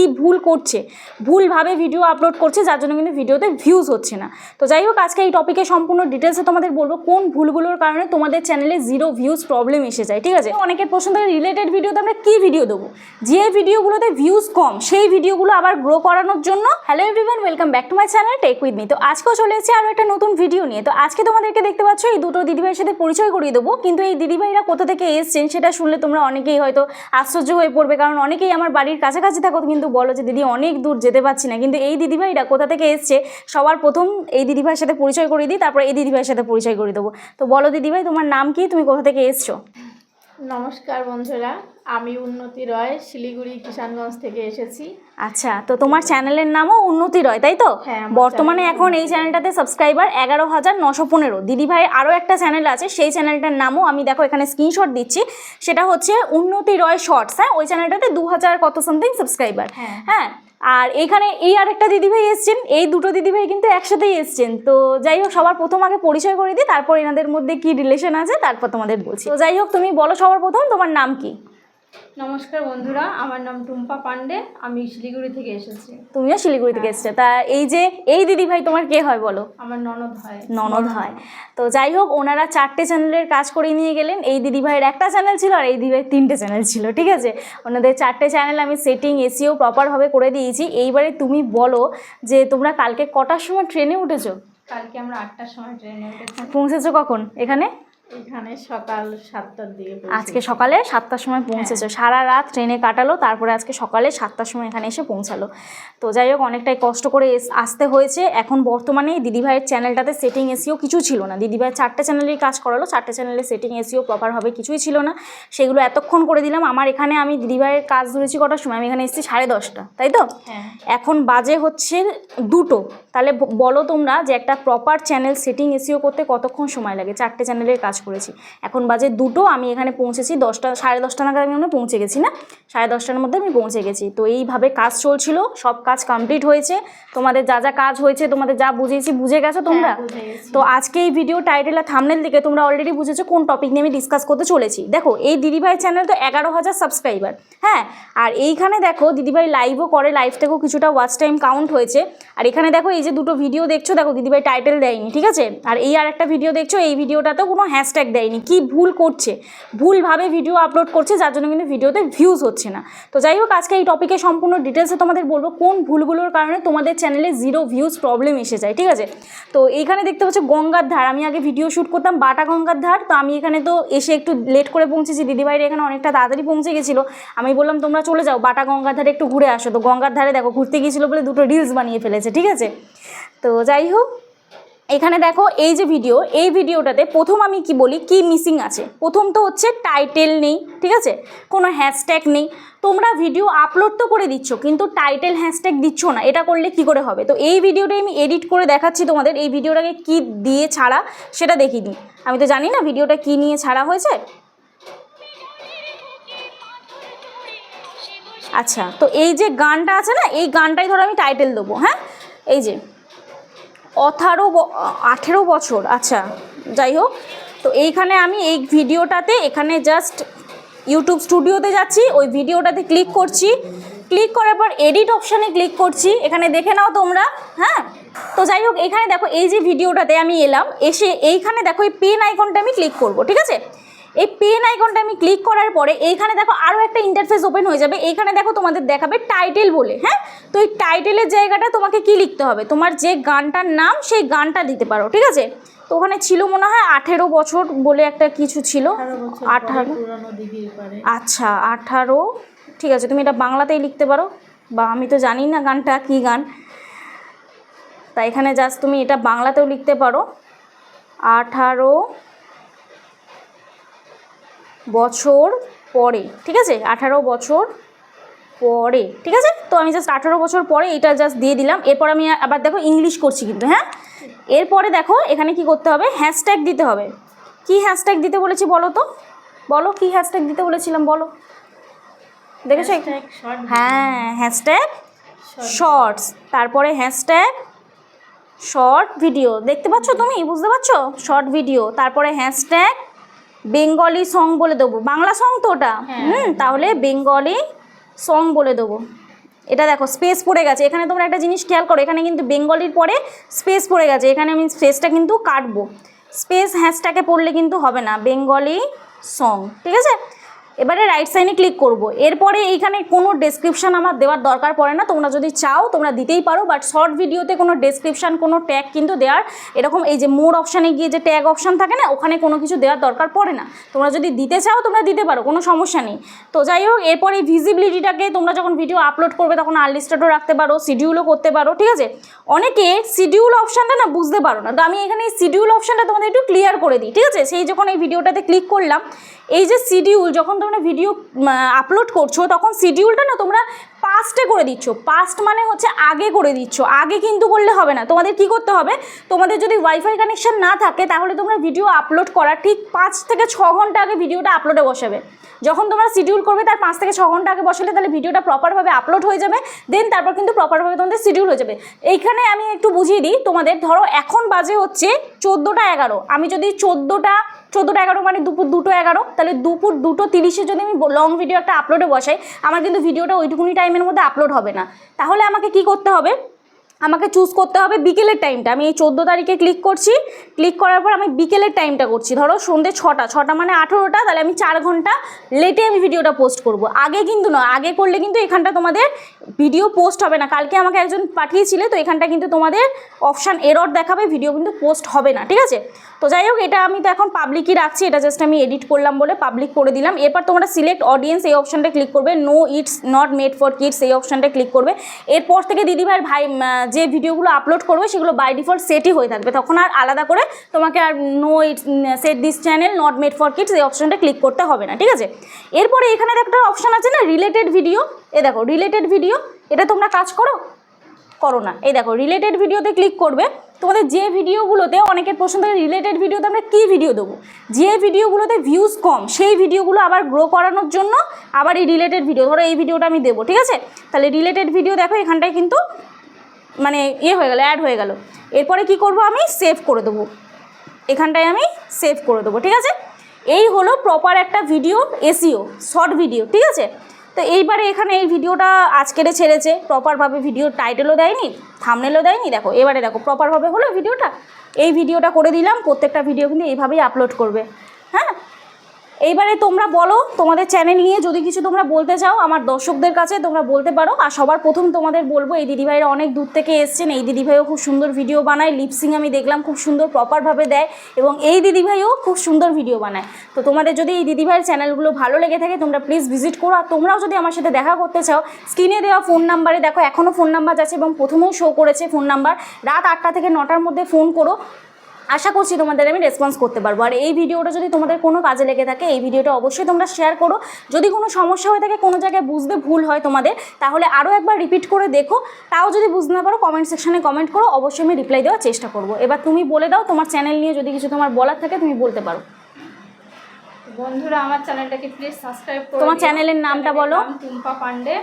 কি ভুল করছে, ভুলভাবে ভিডিও আপলোড করছে, যার জন্য কিন্তু ভিডিওতে ভিউজ হচ্ছে না। তো যাই হোক, আজকে এই টপিকে সম্পূর্ণ ডিটেলসে তোমাদের বলব কোন ভুলগুলোর কারণে তোমাদের চ্যানেলে জিরো ভিউজ প্রবলেম এসে যায়, ঠিক আছে? অনেকের প্রশ্ন থাকে রিলেটেড ভিডিওতে আমরা কী ভিডিও দেবো? যে ভিডিওগুলোতে ভিউজ কম, সেই ভিডিওগুলো আবার গ্রো করানোর জন্য hello everyone welcome back to my channel tech with me তো আজকেও চলে এসেছি আরও একটা নতুন ভিডিও নিয়ে। তো আজকে তোমাদেরকে দেখতে পাচ্ছ, এই দুটো দিদিভাইয়ের সাথে পরিচয় করিয়ে দেবো। কিন্তু এই দিদিভাইরা কোথা থেকে এসছেন, সেটা শুনলে তোমরা অনেকেই হয়তো আশ্চর্য হয়ে পড়বে, কারণ অনেকেই আমার বাড়ির কাছাকাছি থাকো, কিন্তু বলো যে দিদি অনেক দূর যেতে পারছি না। কিন্তু এই দিদিভাইরা কোথা থেকে এসছে, সবার প্রথম এই দিদিভাইয়ের সাথে পরিচয় করিয়ে দিই, তারপর এই দিদিভাইয়ের সাথে পরিচয় করিয়ে দেবো। তো বলো দিদিভাই, তোমার নাম কি? তুমি কোথা থেকে এসছো? নমস্কার বন্ধুরা। আমি উন্নতি রয় শিলিগুড়ি কিষানগঞ্জ থেকে এসেছি। আচ্ছা তো তোমার চ্যানেলের নামও উন্নতি রয় তাই তো? হ্যাঁ, বর্তমানে এখন এই চ্যানেলটাতে সাবস্ক্রাইবার এগারো হাজার নশো পনেরো। দিদিভাই আরও একটা চ্যানেল আছে সেই চ্যানেলটার নামও আমি দেখো এখানে স্ক্রিনশট দিচ্ছি। সেটা হচ্ছে উন্নতি রয় শর্টস হ্যাঁ? ওই চ্যানেলটাতে দু হাজার কত সামথিং সাবস্ক্রাইবার হ্যাঁ। হ্যাঁ? আর এইখানে এই আর আরেকটা দিদিভাই এসছেন এই দুটো দিদিভাই কিন্তু একসাথেই এসছেন। তো যাই হোক সবার প্রথম আগে পরিচয় করে দিই তারপর এনাদের মধ্যে কি রিলেশন আছে তারপর তোমাদের বলছি। তো যাই হোক তুমি বলো সবার প্রথম তোমার নাম কি? নমস্কার বন্ধুরা আমার নাম টুম্পা পান্ডে আমি শিলিগুড়ি থেকে এসেছি। তুমিও শিলিগুড়ি থেকে এসছো। তা এই যে এই দিদিভাই তোমার কে হয় বলো? আমার ননদ হয়। ননদ হয়। তো যাই হোক ওনারা চারটে চ্যানেলের কাজ করে নিয়ে গেলেন। এই দিদিভাইয়ের একটা চ্যানেল ছিল আর এই দিদিভাইয়ের তিনটে চ্যানেল ছিল ঠিক আছে? ওনাদের চারটে চ্যানেল আমি সেটিং এসিও প্রপারভাবে করে দিয়েছি। এইবারে তুমি বলো যে তোমরা কালকে কটার সময় ট্রেনে উঠেছো? কালকে আমরা আটটার সময় ট্রেনে উঠেছি। পৌঁছেছো কখন? এখানে? এখানে সকাল সাতটার দিকে আজকে সকালে সাতটার সময় পৌঁছেছো। সারা রাত ট্রেনে কাটালো তারপরে আজকে সকালে সাতটার সময় এখানে এসে পৌঁছালো। তো যাই হোক অনেকটাই কষ্ট করে এস- আসতে হয়েছে। এখন বর্তমানে দিদিভাইয়ের চ্যানেলটাতে সেটিং এসিও কিছু ছিল না। দিদিভাই চারটে চ্যানেলেই কাজ করালো চারটে চ্যানেলে সেটিং এসিও প্রপারভাবে কিছুই ছিল না। সেগুলো এতক্ষণ করে দিলাম। আমার এখানে আমি দিদিভাইয়ের কাজ ধরেছি কটার সময়? আমি এখানে এসেছি সাড়ে দশটা তাই তো? হ্যাঁ। এখন বাজে হচ্ছে দুটো। তাহলে বলো তোমরা যে একটা প্রপার চ্যানেল সেটিং এসিও করতে কতক্ষণ সময় লাগে? চারটে চ্যানেলের কাজ করেছি। এখন বাজে দুটো আমি এখানে পৌঁছেছি দশটা সাড়ে দশটা নাগাদ আমি ওখানে পৌঁছে গেছি না? সাড়ে দশটার মধ্যে আমি পৌঁছে গেছি। তো এইভাবে কাজ চলছিল সব কাজ কমপ্লিট হয়েছে। তোমাদের যা যা কাজ হয়েছে তোমাদের যা বুঝিয়েছি বুঝে গেছো তোমরা? হ্যাঁ। তো আজকে এই ভিডিও টাইটেল আর থামনেল দিকে তোমরা অলরেডি বুঝেছ কোন টপিক নিয়ে আমি ডিসকাস করতে চলেছি। দেখো এই দিদিভাই চ্যানেল তো এগারো হাজার সাবস্ক্রাইবার হ্যাঁ? আর এইখানে দেখো দিদিভাই লাইভও করে লাইভ থেকেও কিছুটা ওয়াচ টাইম কাউন্ট হয়েছে। আর এখানে দেখো এই যে দুটো ভিডিও দেখছ দেখো দিদিভাই টাইটেল দেয়নি ঠিক আছে? আর এই আর একটা ভিডিও দেখছ এই ভিডিওটাতেও কোনো হ্যাশট্যাগ দেয়নি, কি ভুল করছে? ভুলভাবে ভিডিও আপলোড করছে, যার জন্য কিন্তু ভিডিওতে ভিউজ হচ্ছে না। তো যাই হোক, আজকে এই টপিকে সম্পূর্ণ ডিটেলসে তোমাদের বলব, কোন ভুলগুলোর কারণে তোমাদের চ্যানেলে জিরো ভিউজ প্রবলেম এসে যায়, ঠিক আছে? তো এইখানে দেখতে পাচ্ছ গঙ্গার ধার, আমি আগে ভিডিও শ্যুট করতাম বাটা গঙ্গার ধার, তো আমি এখানে তো এসে একটু লেট করে পৌঁছেছি, দিদিভাইয়ের এখানে অনেকটা তাড়াতাড়ি পৌঁছে গেছিল। আমি বললাম, তোমরা চলে যাও, বাটা গঙ্গার ধারে একটু ঘুরে আসো। তো গঙ্গার ধারে দেখো, ঘুরতে গিয়েছিল বলে দুটো রিলস বানিয়ে ফেলেছে, ঠিক আছে? তো যাই হোক এখানে দেখো, এই যে ভিডিও এই ভিডিওটাতে প্রথম আমি কি বলি, কি মিসিং আছে? প্রথম তো হচ্ছে টাইটেল নেই, ঠিক আছে? কোনো হ্যাশট্যাগ নেই। তোমরা ভিডিও আপলোড তো করে দিচ্ছ, কিন্তু টাইটেল হ্যাশট্যাগ দিচ্ছ না। এটা করলে কি করে হবে? তো এই ভিডিওটাই আমি এডিট করে দেখাচ্ছি তোমাদের। এই ভিডিওটাকে কি দিয়ে ছাড়া, সেটা দেখিয়ে দিই। আমি তো জানি না ভিডিওটা কি নিয়ে ছাড়া হয়েছে। আচ্ছা তো এই যে গানটা আছে না, এই গানটাই ধরো আমি টাইটেল দেবো হ্যাঁ? এই যে। আঠারো আঠেরো বছর আচ্ছা যাই হোক। তো এইখানে আমি এই ভিডিওটাতে এখানে জাস্ট ইউটিউব স্টুডিওতে যাচ্ছি, ওই ভিডিওটাতে ক্লিক করছি। ক্লিক করার পর এডিট অপশানে ক্লিক করছি। এখানে দেখে নাও তোমরা হ্যাঁ? তো যাই হোক, এখানে দেখো এই যে ভিডিওটাতে আমি এলাম, এসে এইখানে দেখো এই পেন আইকনটা আমি ক্লিক করব, ঠিক আছে? এই পেন আইকনটা আমি ক্লিক করার পরে এইখানে দেখো আরও একটা ইন্টারফেস ওপেন হয়ে যাবে। এইখানে দেখো তোমাদের দেখাবে টাইটেল বলে হ্যাঁ? তো এই টাইটেলের জায়গাটা তোমাকে কি লিখতে হবে? তোমার যে গানটার নাম সেই গানটা দিতে পারো ঠিক আছে? তো ওখানে ছিল মনে হয় আঠেরো বছর বলে একটা কিছু ছিল। আঠারো আচ্ছা আঠারো ঠিক আছে তুমি এটা বাংলাতেই লিখতে পারো। বা আমি তো জানি না গানটা কী গান। তা এখানে জাস্ট তুমি এটা বাংলাতেও লিখতে পারো। আঠারো বছর পরে ঠিক আছে? আঠারো বছর পরে ঠিক আছে? তো আমি জাস্ট আঠারো বছর পরে এটা জাস্ট দিয়ে দিলাম। এরপর আমি আবার দেখো ইংলিশ করছি কিন্তু হ্যাঁ? এরপরে দেখো এখানে কি করতে হবে? হ্যাশট্যাগ দিতে হবে। কি হ্যাশট্যাগ দিতে বলেছি বলো তো? বলো কি হ্যাশট্যাগ দিতে বলেছিলাম বলো? দেখেছ? হ্যাঁ হ্যাশট্যাগ শর্টস তারপরে হ্যাশট্যাগ শর্ট ভিডিও দেখতে পাচ্ছ তুমি? বুঝতে পারছ? শর্ট ভিডিও তারপরে হ্যাশট্যাগ বেঙ্গলি সং বলে দেবো। বাংলা সং তো ওটা। হ্যাঁ। হুম তাহলে বেঙ্গলি সং বলে দেবো। এটা দেখো স্পেস পড়ে গেছে। এখানে তোমরা একটা জিনিস খেয়াল করো এখানে কিন্তু বেঙ্গলির পরে স্পেস পড়ে গেছে। এখানে আমি স্পেসটা কিন্তু কাটবো। স্পেস হ্যাশটাকে পড়লে কিন্তু হবে না বেঙ্গলি সং ঠিক আছে? এবারে রাইট সাইনে ক্লিক করব। এরপরে এইখানে কোনো ডেসক্রিপশন আমার দেওয়ার দরকার পড়ে না। তোমরা যদি চাও, তোমরা দিতেই পারো। বাট শর্ট ভিডিওতে কোনো ডেসক্রিপশন কোনো ট্যাগ কিন্তু দেওয়ার এরকম এই যে মোর অপশানে গিয়ে যে ট্যাগ অপশান থাকে না, ওখানে কোনো কিছু দেওয়ার দরকার পড়ে না। তোমরা যদি দিতে চাও, তোমরা দিতে পারো, কোনো সমস্যা নেই। তো যাই হোক, এরপর এই ভিজিবিলিটিটাকে তোমরা যখন ভিডিও আপলোড করবে, তখন আনলিস্টেডও রাখতে পারো শিডিউলও করতে পারো, ঠিক আছে? অনেকে শিডিউল অপশানটা না বুঝতে পারো না। তো আমি এখানে এই শিডিউল অপশানটা তোমাদের একটু ক্লিয়ার করে দিই, ঠিক আছে? সেই যখন এই ভিডিওটাতে ক্লিক করলাম, এই যে শিডিউল যখন তোমরা ভিডিও আপলোড করছ, তখন শিডিউলটা না তোমরা পাস্টে করে দিচ্ছ। পাস্ট মানে হচ্ছে আগে করে দিচ্ছ। আগে কিন্তু করলে হবে না। তোমাদের কি করতে হবে? তোমাদের যদি ওয়াইফাই কানেকশান না থাকে, তাহলে তোমরা ভিডিও আপলোড করার ঠিক পাঁচ থেকে ছ ঘণ্টা আগে ভিডিওটা আপলোডে বসাবে। যখন তোমরা শিডিউল করবে, তার পাঁচ থেকে ছ ঘণ্টা আগে বসালে তাহলে ভিডিওটা প্রপারভাবে আপলোড হয়ে যাবে। দেন তারপর কিন্তু প্রপারভাবে তোমাদের শিডিউল হয়ে যাবে। এইখানে আমি একটু বুঝিয়ে দিই, তোমাদের ধরো এখন বাজে হচ্ছে চোদ্দোটা এগারো। আমি যদি চোদ্দোটা চোদ্দোটা এগারো মানে দুপুর দুটো এগারো। তাহলে দুপুর দুটো তিরিশে যদি আমি লং ভিডিও একটা আপলোডে বসাই, আমার কিন্তু ভিডিওটা ওইটুকুনি টাইমের মধ্যে আপলোড হবে না। তাহলে আমাকে কি করতে হবে? আমাকে চুজ করতে হবে বিকেলের টাইমটা আমি এই চোদ্দ তারিখে ক্লিক করছি। ক্লিক করার পর আমি বিকেলের টাইমটা করছি। ধরো সন্ধ্যে ছটা ছটা মানে আঠেরোটা, তাহলে আমি চার ঘণ্টা লেটে আমি ভিডিওটা পোস্ট করব। আগে কিন্তু নয়, আগে করলে কিন্তু এখানটা তোমাদের ভিডিও পোস্ট হবে না। কালকে আমাকে একজন পাঠিয়েছিলে, তো এখানটা কিন্তু তোমাদের অপশান এরর দেখাবে ভিডিও কিন্তু পোস্ট হবে না, ঠিক আছে? তো যাই হোক, এটা আমি তো এখন পাবলিকই রাখছি, এটা জাস্ট আমি এডিট করলাম বলে পাবলিক করে দিলাম। এরপর তোমরা সিলেক্ট অডিয়েন্স এই অপশানটা ক্লিক করবে। No it's not made for kids এই অপশানটা ক্লিক করবে। এরপর থেকে দিদিভাইয়ের ভাই যে ভিডিওগুলো আপলোড করবে, সেগুলো বাই ডিফল্ট সেটই হয়ে থাকবে। তখন আর আলাদা করে তোমাকে আর no it's set this channel not made for kids এই অপশানটা ক্লিক করতে হবে না, ঠিক আছে? এরপরে এখানে একটা অপশান আছে না রিলেটেড ভিডিও এ দেখো রিলেটেড ভিডিও এটা তোমরা কাজ করো। করো না। এই দেখো রিলেটেড ভিডিওতে ক্লিক করবে। তোমাদের যে ভিডিওগুলোতে অনেকের প্রশ্ন থাকে রিলেটেড ভিডিওতে আমরা কী ভিডিও দেবো? যে ভিডিওগুলোতে ভিউজ কম, সেই ভিডিওগুলো আবার গ্রো করানোর জন্য আবার এই রিলেটেড ভিডিও ধরো এই ভিডিওটা আমি দেবো, ঠিক আছে? তাহলে রিলেটেড ভিডিও দেখো, এখানটায় কিন্তু মানে ইয়ে হয়ে গেল অ্যাড হয়ে গেল। এরপরে কি করব আমি? সেভ করে দেবো। এখানটায় আমি সেভ করে দেবো, ঠিক আছে? এই হলো প্রপার একটা ভিডিও এসিও শর্ট ভিডিও ঠিক আছে? তো এইবারে এখানে এই ভিডিওটা আজকেরে ছেড়েছে। প্রপারভাবে ভিডিও টাইটেলও দেয়নি থামনেলও দেয়নি। দেখো, এবারে দেখো প্রপারভাবে হলো ভিডিওটা এই ভিডিওটা করে দিলাম, প্রত্যেকটা ভিডিও কিন্তু এইভাবেই আপলোড করবে। হ্যাঁ? এইবারে তোমরা বলো, তোমাদের চ্যানেল নিয়ে যদি কিছু তোমরা বলতে চাও, আমার দর্শকদের কাছে তোমরা বলতে পারো। আর সবার প্রথম তোমাদের বলব, এই দিদিভাইরা অনেক দূর থেকে এসছেন। এই দিদিভাইও খুব সুন্দর ভিডিও বানায়। লিপসিং আমি দেখলাম, খুব সুন্দর প্রপারভাবে দেয়। এবং এই দিদিভাইও খুব সুন্দর ভিডিও বানায়। তো তোমাদের যদি এই দিদিভাইয়ের চ্যানেলগুলো ভালো লেগে থাকে, তোমরা প্লিজ ভিজিট করো। আর তোমরাও যদি আমার সাথে দেখা করতে চাও স্ক্রিনে দেওয়া ফোন নাম্বারে দেখো এখনও ফোন নাম্বার আছে এবং প্রথমেও শো করেছে ফোন নাম্বার রাত আটটা থেকে নটার মধ্যে ফোন করো। আশা করছি তোমাদের আমি রেসপন্স করতে পারব। আর এই ভিডিওটা যদি তোমাদের কোনো কাজে লেগে থাকে এই ভিডিওটা অবশ্যই তোমরা শেয়ার করো। যদি কোনো সমস্যা হয়ে থাকে কোনো জায়গায় বুঝতে ভুল হয় তোমাদের তাহলে আরও একবার রিপিট করে দেখো। তাও যদি বুঝতে না পারো কমেন্ট সেকশনে কমেন্ট করো অবশ্যই আমি রিপ্লাই দেওয়ার চেষ্টা করব। এবার তুমি বলে দাও তোমার চ্যানেল নিয়ে যদি কিছু তোমার বলার থাকে তুমি বলতে পারো। বন্ধুরা আমার চ্যানেলটাকে প্লিজ সাবস্ক্রাইব করো তোমার চ্যানেলের নামটা বলো। টুম্পা পান্ডে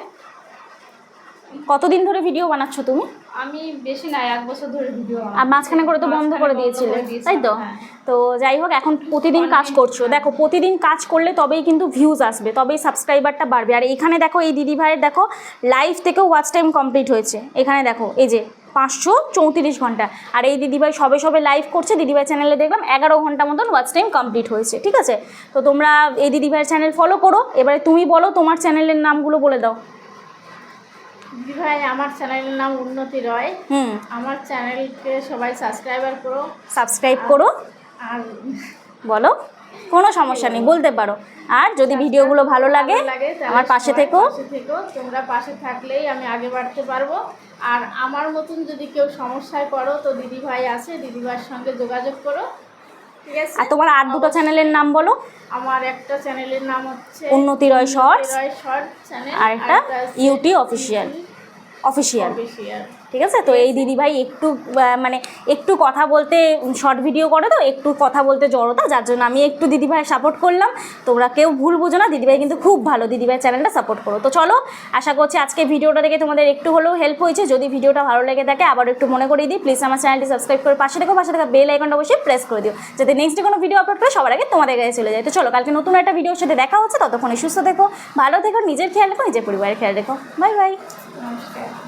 কতদিন ধরে ভিডিও বানাচ্ছ তুমি? আমি বেশি না এক বছর ধরে ভিডিও আর মাঝখানে করে তো বন্ধ করে দিয়েছিলে তাই তো? হ্যাঁ। তো যাই হোক এখন প্রতিদিন কাজ করছ। দেখো প্রতিদিন কাজ করলে তবেই কিন্তু ভিউজ আসবে তবেই সাবস্ক্রাইবারটা বাড়বে। আর এখানে দেখো এই দিদি ভাইয়ের দেখো লাইভ থেকেও ওয়াচ টাইম কমপ্লিট হয়েছে। এখানে দেখো এই যে পাঁচশো চৌত্রিশ ঘণ্টা। আর এই দিদিভাই সবে সবে লাইভ করছে দিদিভাই চ্যানেলে দেখলাম এগারো ঘণ্টা মতন ওয়াচ টাইম কমপ্লিট হয়েছে ঠিক আছে? তো তোমরা এই দিদিভাইয়ের চ্যানেল ফলো করো। এবারে তুমি বলো তোমার চ্যানেলের নামগুলো বলে দাও। ভাই আমার চ্যানেলের নাম উন্নতি রয়। হুম। আমার চ্যানেলকে সবাই সাবস্ক্রাইবার করো। সাবস্ক্রাইব করো। আর বলো কোনো সমস্যা নেই বলতে পারো। আর যদি ভিডিওগুলো ভালো লাগে আমার পাশে থেকো। থেকো। তোমরা পাশে থাকলেই আমি আগে বাড়তে পারব। আর আমার মতন যদি কেউ সমস্যায় পড়ো তো দিদি ভাই আছে দিদি ভাইয়ের সঙ্গে যোগাযোগ করো। আর তোমার আর দুটো চ্যানেলের নাম বলো? আমার একটা চ্যানেলের নাম হচ্ছে Unnati Roy shorts Roy short channel আর একটা ইউটি অফিশিয়াল অফিসিয়াল অফিসিয়াল ঠিক আছে? তো এই দিদি ভাই একটু মানে একটু কথা বলতে শর্ট ভিডিও করে তো একটু কথা বলতে জড়তা যার জন্য আমি একটু দিদি ভাই সাপোর্ট করলাম। তোমরা কেউ ভুল বুঝো না দিদি ভাই কিন্তু খুব ভালো দিদি ভাই চ্যানেলটা সাপোর্ট করো। তো চলো আশা করছি আজকে ভিডিওটা দেখে তোমাদের একটু হলেও হেল্প হয়েছে। যদি ভিডিওটা ভালো লেগে থাকে আবার একটু মনে করিয়ে দিই প্লিজ আমার চ্যানেলটি সাবস্ক্রাইব করে পাশে দেখো পাশে থাকা বেল আইকনটা অবশ্যই প্রেস করে দিও যাতে নেক্সট কোনো ভিডিও আপলোড করে সবার আগে তোমাদের কাছে চলে যায়। তো চলো কালকে নতুন একটা ভিডিওর সাথে দেখা হচ্ছে ততক্ষণে সুস্থ দেখো ভালো থেকো নিজের খেয়াল রেখো নিজের পরিবারের খেয়াল রেখো। বাই বাই নমস্কার।